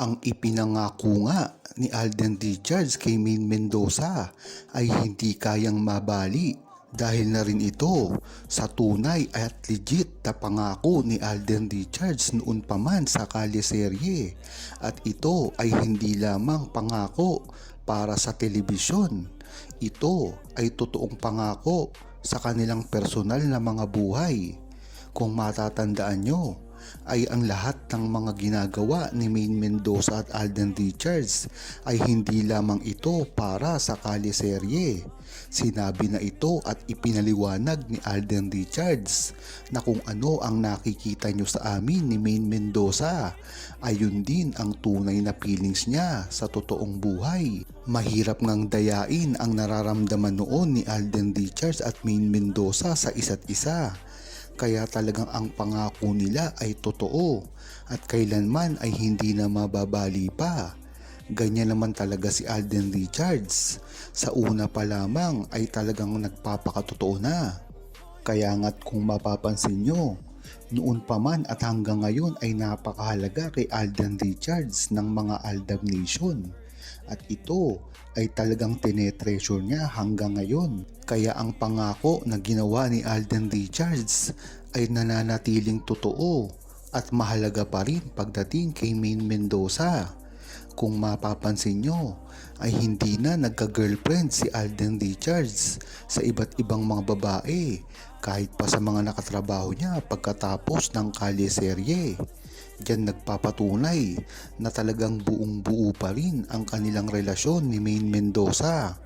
Ang ipinangako nga ni Alden Richards kay Maine Mendoza ay hindi kayang mabali dahil na rin ito sa tunay at legit na pangako ni Alden Richards noon pa man sa kaliserye at ito ay hindi lamang pangako para sa telebisyon. Ito ay totoong pangako sa kanilang personal na mga buhay. Kung matatandaan nyo, ay ang lahat ng mga ginagawa ni Maine Mendoza at Alden Richards ay hindi lamang ito para sa kaliserye. Sinabi na ito at ipinaliwanag ni Alden Richards na kung ano ang nakikita nyo sa amin ni Maine Mendoza, ayun din ang tunay na feelings niya sa totoong buhay. Mahirap ngang dayain ang nararamdaman noon ni Alden Richards at Maine Mendoza sa isa't isa kaya talagang ang pangako nila ay totoo at kailanman ay hindi na mababali pa. Ganyan naman talaga si Alden Richards. Sa una pa lamang ay talagang nagpapakatotoo na. Kaya nga't kung mapapansin nyo, noon pa man at hanggang ngayon ay napakahalaga kay Alden Richards ng mga Aldab Nation. At ito ay talagang tinetreasure niya hanggang ngayon. Kaya ang pangako na ginawa ni Alden Richards ay nananatiling totoo at mahalaga pa rin pagdating kay Maine Mendoza. Kung mapapansin nyo, ay hindi na nagka-girlfriend si Alden Richards sa iba't ibang mga babae kahit pa sa mga nakatrabaho niya pagkatapos ng kalye-serye. Diyan nagpapatunay na talagang buong buo pa rin ang kanilang relasyon ni Maine Mendoza.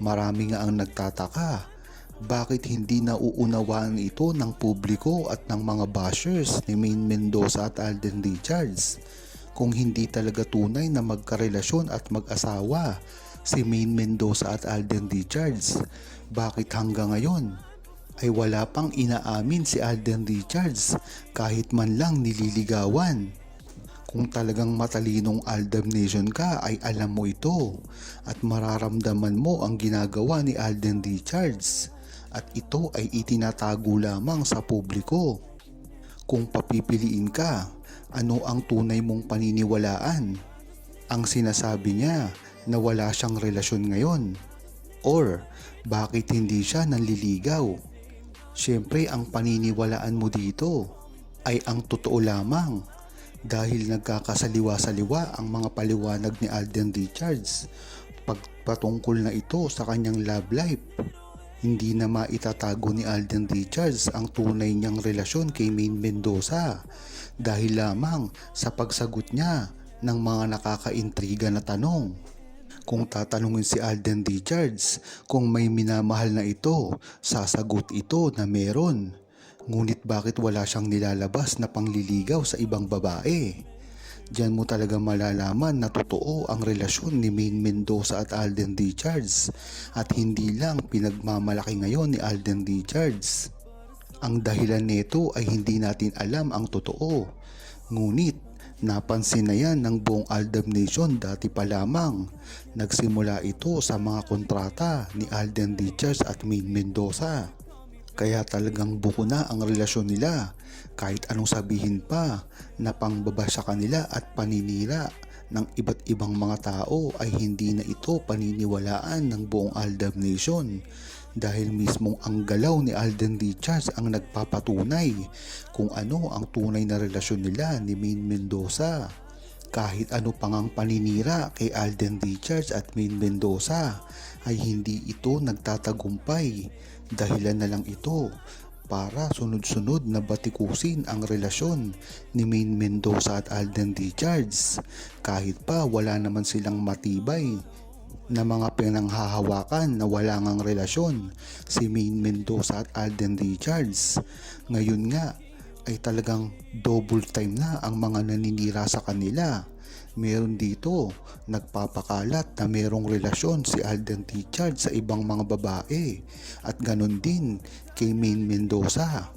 Marami nga ang nagtataka bakit hindi nauunawaan ito ng publiko at ng mga bashers ni Maine Mendoza at Alden Richards kung hindi talaga tunay na magkarelasyon at mag-asawa si Maine Mendoza at Alden Richards. Bakit hanggang ngayon ay wala pang inaamin si Alden Richards kahit man lang nililigawan. Kung talagang matalinong Aldab Nation ka ay alam mo ito at mararamdaman mo ang ginagawa ni Alden Richards at ito ay itinatago lamang sa publiko. Kung papipiliin ka, ano ang tunay mong paniniwalaan? Ang sinasabi niya na wala siyang relasyon ngayon? Or bakit hindi siya nanliligaw? Siyempre ang paniniwalaan mo dito ay ang totoo lamang dahil nagkakasaliwa-saliwa ang mga paliwanag ni Alden Richards pagpatungkol na ito sa kanyang love life. Hindi na maitatago ni Alden Richards ang tunay niyang relasyon kay Maine Mendoza dahil lamang sa pagsagot niya ng mga nakakaintriga na tanong. Kung tatanungin si Alden Richards kung may minamahal na ito, sasagot ito na meron. Ngunit bakit wala siyang nilalabas na pangliligaw sa ibang babae? Diyan mo talaga malalaman na totoo ang relasyon ni Maine Mendoza at Alden Richards at hindi lang pinagmamalaki ngayon ni Alden Richards. Ang dahilan nito ay hindi natin alam ang totoo. Ngunit napansin na yan ng buong Aldab Nation dati pa lamang. Nagsimula ito sa mga kontrata ni Alden Richards at Maine Mendoza. Kaya talagang buko na ang relasyon nila kahit anong sabihin pa na pangbaba sa kanila at paninira ng iba't ibang mga tao ay hindi na ito paniniwalaan ng buong Aldab Nation dahil mismong ang galaw ni Alden Richards ang nagpapatunay kung ano ang tunay na relasyon nila ni Maine Mendoza. Kahit ano pang ang paninira kay Alden Richards at Maine Mendoza ay hindi ito nagtatagumpay dahilan na lang ito para sunod-sunod na batikusin ang relasyon ni Maine Mendoza at Alden Richards kahit pa wala naman silang matibay na mga pinanghahawakan na wala ngang relasyon si Maine Mendoza at Alden Richards. Ngayon nga ay talagang double time na ang mga naninira sa kanila. Meron dito nagpapakalat na merong relasyon si Alden Richards sa ibang mga babae at ganon din kay Maine Mendoza.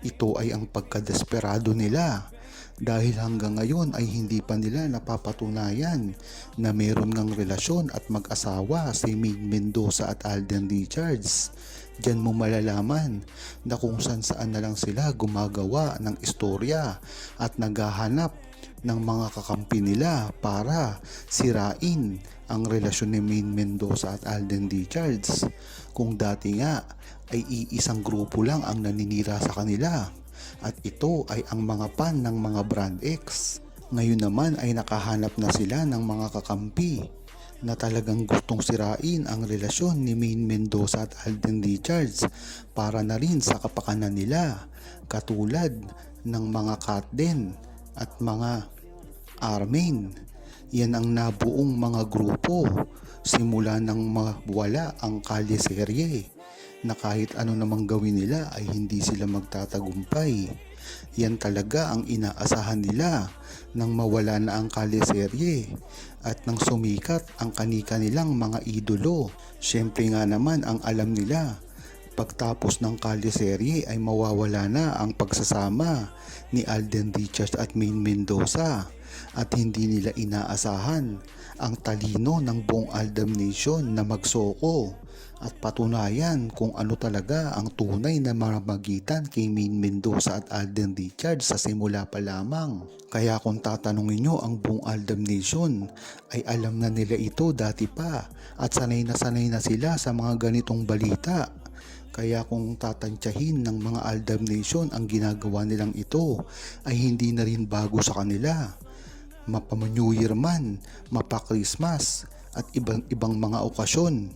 Ito ay ang pagkadesperado nila dahil hanggang ngayon ay hindi pa nila napapatunayan na meron ngang relasyon at mag-asawa si Maine Mendoza at Alden Richards. Diyan mo malalaman na kung saan saan na lang sila gumagawa ng istorya at naghahanap ng mga kakampi nila para sirain ang relasyon ni Main Mendoza at Alden Richards. Kung dati nga ay iisang grupo lang ang naninira sa kanila at ito ay ang mga pan ng mga brand X. Ngayon naman ay nakahanap na sila ng mga kakampi na talagang gustong sirain ang relasyon ni Main Mendoza at Alden Richards para na rin sa kapakanan nila katulad ng mga Katden at mga Armain. Yan ang nabuong mga grupo simula nang mawala ang kalye serye na kahit ano namang gawin nila ay hindi sila magtatagumpay. Yan talaga ang inaasahan nila nang mawala na ang kalye serye at nang sumikat ang kanika nilang mga idolo. Siyempre nga naman ang alam nila pagtapos ng kalye serye ay mawawala na ang pagsasama ni Alden Richards at Main Mendoza at hindi nila inaasahan ang talino ng buong Aldam Nation na magsoko at patunayan kung ano talaga ang tunay na maramagitan kay Main Mendoza at Alden Richards sa simula pa lamang. Kaya kung tatanungin nyo ang buong Aldam Nation ay alam na nila ito dati pa at sanay na sanay na sila sa mga ganitong balita. Kaya kung tatantyahin ng mga Aldam Nation ang ginagawa nilang ito ay hindi na rin bago sa kanila. Mapa New Year man, mapa Christmas at ibang ibang mga okasyon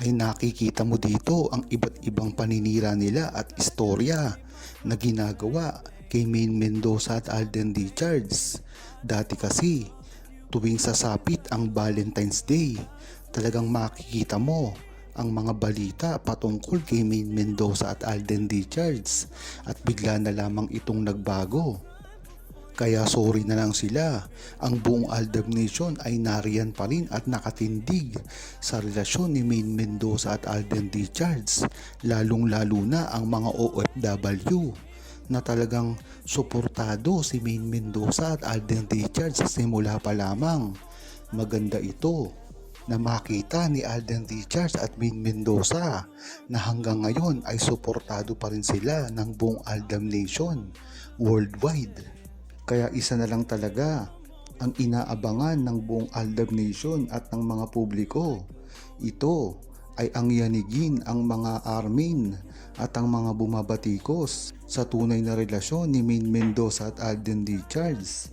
ay nakikita mo dito ang iba't ibang paninira nila at istorya na ginagawa kay Main Mendoza at Alden Richards. Dati kasi tuwing sasapit ang Valentine's Day, talagang makikita mo ang mga balita patungkol kay Main Mendoza at Alden Richards at bigla na lamang itong nagbago. Kaya sorry na lang sila. Ang buong Aldab Nation ay nariyan pa rin at nakatindig sa relasyon ni Main Mendoza at Alden Richards, lalong lalo na ang mga OFW na talagang suportado si Main Mendoza at Alden Richards sa simula pa lamang. Maganda ito na makita ni Alden Richards at Main Mendoza na hanggang ngayon ay suportado pa rin sila ng buong Aldam Nation worldwide. Kaya isa na lang talaga ang inaabangan ng buong Aldab Nation at ng mga publiko. Ito ay ang yanigin ang mga armin at ang mga bumabatikos sa tunay na relasyon ni Main Mendoza at Alden Richards.